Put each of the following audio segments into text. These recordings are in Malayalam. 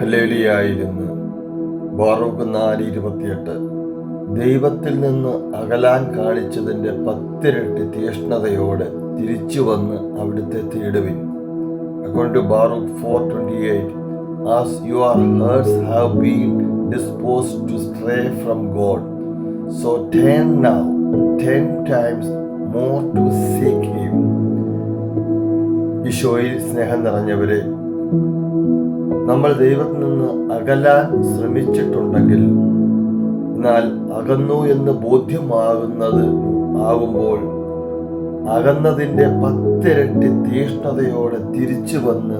മുന്നിലായിരുന്നു ബാറൂഖ് നാല് ഇരുപത്തിയെട്ട്. ദൈവത്തിൽ നിന്ന് അകലാൻ കാണിച്ചതിന്റെ പത്തിരട്ടി തീഷ്ണതയോടെ തിരിച്ചു വന്ന് അവിടുത്തെ തേടുവിൻ. Account Baruch four twenty eight as your hearts have been dispose to stray from God so turn now ten times more to seek him ഈശോയിൽ സ്നേഹം നിറഞ്ഞവരെ നമ്മൾ ദൈവത്തിൽ നിന്ന് അകലാൻ ശ്രമിച്ചിട്ടുണ്ടെങ്കിൽ എന്നാൽ അകന്നു എന്ന് ബോധ്യമാകുന്നത് ആകുമ്പോൾ അകന്നതിന്റെ പത്തിരട്ടി തീഷ്ണതയോടെ തിരിച്ചു വന്ന്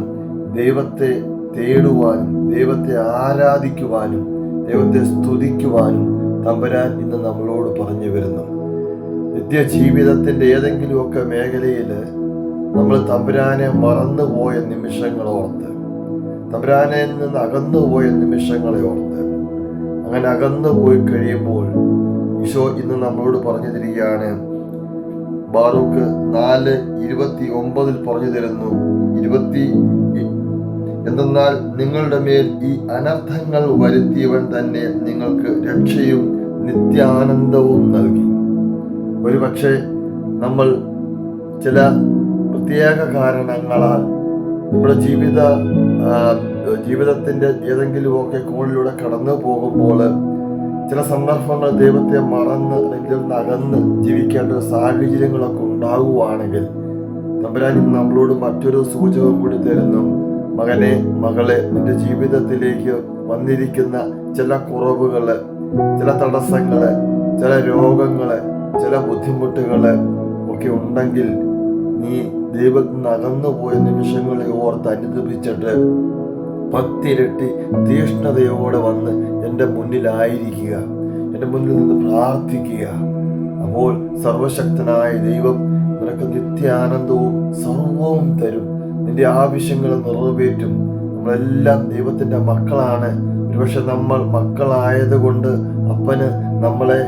ദൈവത്തെ തേടുവാനും ദൈവത്തെ ആരാധിക്കുവാനും ദൈവത്തെ സ്തുതിക്കുവാനും തമ്പരാൻ ഇന്ന് നമ്മളോട് പറഞ്ഞു വരുന്നു. നിത്യജീവിതത്തിന്റെ ഏതെങ്കിലുമൊക്കെ മേഖലയിൽ നമ്മൾ തമ്പുരാനെ മറന്നുപോയ നിമിഷങ്ങൾ ഓർത്ത് തമ്പുരാനെ നിന്ന് അകന്നുപോയ നിമിഷങ്ങളെ ഓർത്ത് അങ്ങനെ അകന്നു പോയി കഴിയുമ്പോൾ ഈശോ ഇന്ന് നമ്മളോട് പറഞ്ഞു തരികയാണ്. ബാറൂക്ക് നാല് ഇരുപത്തി ഒമ്പതിൽ പറഞ്ഞു തരുന്നു. ഇരുപത്തി എന്തെന്നാൽ നിങ്ങളുടെ മേൽ ഈ അനർത്ഥങ്ങൾ വരുത്തിയവൻ തന്നെ നിങ്ങൾക്ക് രക്ഷയും നിത്യാനന്ദവും നൽകി. ഒരു പക്ഷേ നമ്മൾ ചില പ്രത്യേക കാരണങ്ങളാൽ നമ്മുടെ ജീവിത ജീവിതത്തിന്റെ ഏതെങ്കിലുമൊക്കെ കോണിലൂടെ കടന്നു പോകുമ്പോൾ ചില സന്ദർഭങ്ങൾ ദൈവത്തെ മറന്ന് അല്ലെങ്കിൽ നകന്ന് ജീവിക്കേണ്ട സാഹചര്യങ്ങളൊക്കെ ഉണ്ടാകുവാണെങ്കിൽ തമ്പുരാൻ നമ്മളോട് മറ്റൊരു സൂചകം കൂടി തരുന്നു. മകനെ മകളെ നിന്റെ ജീവിതത്തിലേക്ക് വന്നിരിക്കുന്ന ചില കുറവുകൾ ചില തടസ്സങ്ങൾ ചില രോഗങ്ങൾ ചില ബുദ്ധിമുട്ടുകൾ ഒക്കെ ഉണ്ടെങ്കിൽ നീ ദൈവത്തിൽ നിന്ന് അകന്നുപോയ നിമിഷങ്ങളെ ഓർത്ത് അനുദപിച്ചിട്ട് പത്തിരട്ടി തീഷ്ണതയോടെ വന്ന് എന്റെ മുന്നിലായിരിക്കുക എന്റെ മുന്നിൽ നിന്ന് പ്രാർത്ഥിക്കുക. അപ്പോൾ സർവശക്തനായ ദൈവം നിനക്ക് നിത്യാനന്ദവും സർവവും തരും. നിന്റെ ആവശ്യങ്ങൾ നിറവേറ്റും. നമ്മളെല്ലാം ദൈവത്തിന്റെ മക്കളാണ്. ഒരുപക്ഷെ നമ്മൾ മക്കളായതുകൊണ്ട് അപ്പന് നമ്മളെ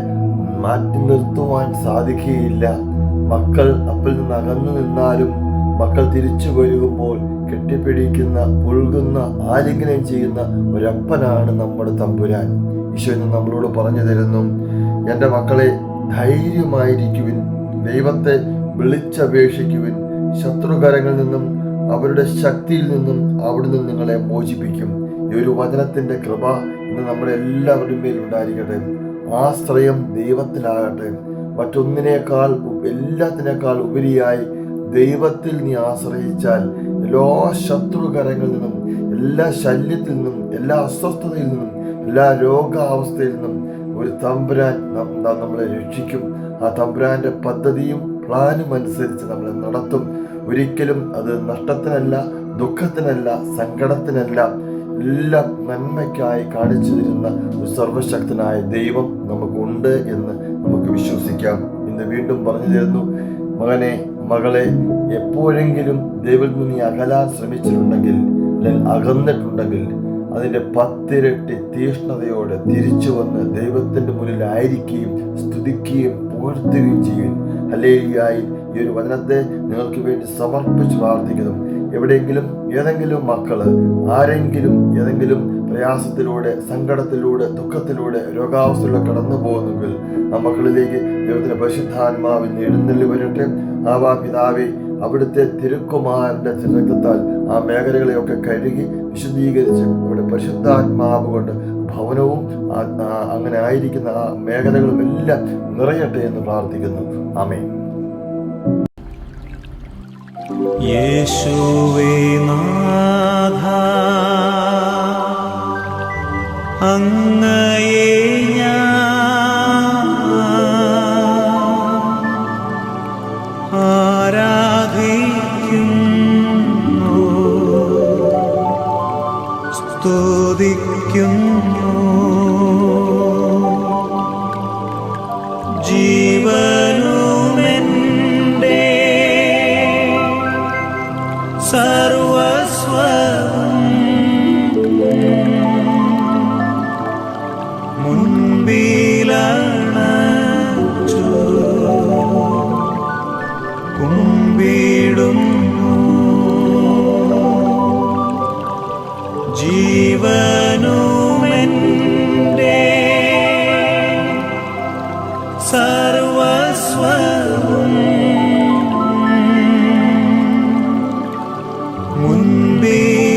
മാറ്റി നിർത്തുവാൻ സാധിക്കുകയില്ല. മക്കൾ അപ്പിൽ നിന്ന് അകന്നു നിന്നാലും മക്കൾ തിരിച്ചു വരുമ്പോൾ കെട്ടിപ്പിടിക്കുന്ന പുൽകുന്ന ആലിംഗനം ചെയ്യുന്ന ഒരപ്പനാണ് നമ്മുടെ തമ്പുരാൻ. ഈശോ ഇന്ന് നമ്മളോട് പറഞ്ഞു തരുന്നു എന്റെ മക്കളെ ധൈര്യമായിരിക്കുവിൻ ദൈവത്തെ വിളിച്ചപേക്ഷിക്കുവിൻ. ശത്രുകരങ്ങളിൽ നിന്നും അവരുടെ ശക്തിയിൽ നിന്നും അവിടുന്ന് നിങ്ങളെ മോചിപ്പിക്കും. ഈ ഒരു വചനത്തിന്റെ കൃപ ഇന്ന് നമ്മുടെ എല്ലാവരുടെയും മേൽ ഉണ്ടായിരിക്കട്ടെ. ആശ്രയം ദൈവത്തിലാകട്ടെ മറ്റൊന്നിനേക്കാൾ എല്ലാത്തിനേക്കാൾ ഉപരിയായി ദൈവത്തിൽ നീ ആശ്രയിച്ചാൽ എല്ലാ ശത്രുകരങ്ങളിൽ നിന്നും എല്ലാ ശല്യത്തിൽ നിന്നും എല്ലാ അസ്വസ്ഥതയിൽ നിന്നും എല്ലാ രോഗാവസ്ഥയിൽ നിന്നും ഒരു തമ്പുരാൻ നമ്മളെ രക്ഷിക്കും. ആ തമ്പുരാന്റെ പദ്ധതിയും പ്ലാനും അനുസരിച്ച് നമ്മളെ നടത്തും. ഒരിക്കലും അത് നഷ്ടത്തിനല്ല ദുഃഖത്തിനല്ല സങ്കടത്തിനല്ല എല്ലാം നന്മയ്ക്കായി കാണിച്ചു തരുന്ന ഒരു സർവശക്തനായ ദൈവം നമുക്കുണ്ട് എന്ന് നമുക്ക് വിശ്വസിക്കാം. ഇന്ന് വീണ്ടും പറഞ്ഞു തരുന്നു മകനെ മകളെ എപ്പോഴെങ്കിലും ദൈവത്തിൽ നീ അകലാൻ ശ്രമിച്ചിട്ടുണ്ടെങ്കിൽ അല്ലെങ്കിൽ അകന്നിട്ടുണ്ടെങ്കിൽ അതിന്റെ പത്തിരട്ടി തീഷ്ണതയോടെ തിരിച്ചു വന്ന് ദൈവത്തിന്റെ മുന്നിൽ ആയിരിക്കുകയും സ്തുതിക്കുകയും പുകഴ്ത്തുകയും ചെയ്യും അല്ലേയായി ഈ ഒരു വചനത്തെ നിങ്ങൾക്ക് വേണ്ടി സമർപ്പിച്ച് പ്രാർത്ഥിക്കുന്നു. എവിടെയെങ്കിലും ഏതെങ്കിലും മക്കൾ ആരെങ്കിലും ഏതെങ്കിലും പ്രയാസത്തിലൂടെ സങ്കടത്തിലൂടെ ദുഃഖത്തിലൂടെ രോഗാവസ്ഥയിലൂടെ കടന്നു പോകുന്നെങ്കിൽ മക്കളിലേക്ക് ദൈവത്തിന്റെ പരിശുദ്ധാത്മാവിൽ എഴുന്നള്ളി വരട്ടെ. ആവാ പിതാവെ അവിടുത്തെ തിരുക്കുമാരന്റെ രക്തത്താൽ ആ മേഖലകളെയൊക്കെ കഴുകി വിശദീകരിച്ച് അവിടെ പരിശുദ്ധാത്മാവ് കൊണ്ട് ഭവനവും അങ്ങനെ ആയിരിക്കുന്ന ആ മേഖലകളും എല്ലാം നിറയട്ടെ എന്ന് പ്രാർത്ഥിക്കുന്നു. ആമേൻ. യേശുവേ നാഥ സ്തുതിക്കുന്നു. be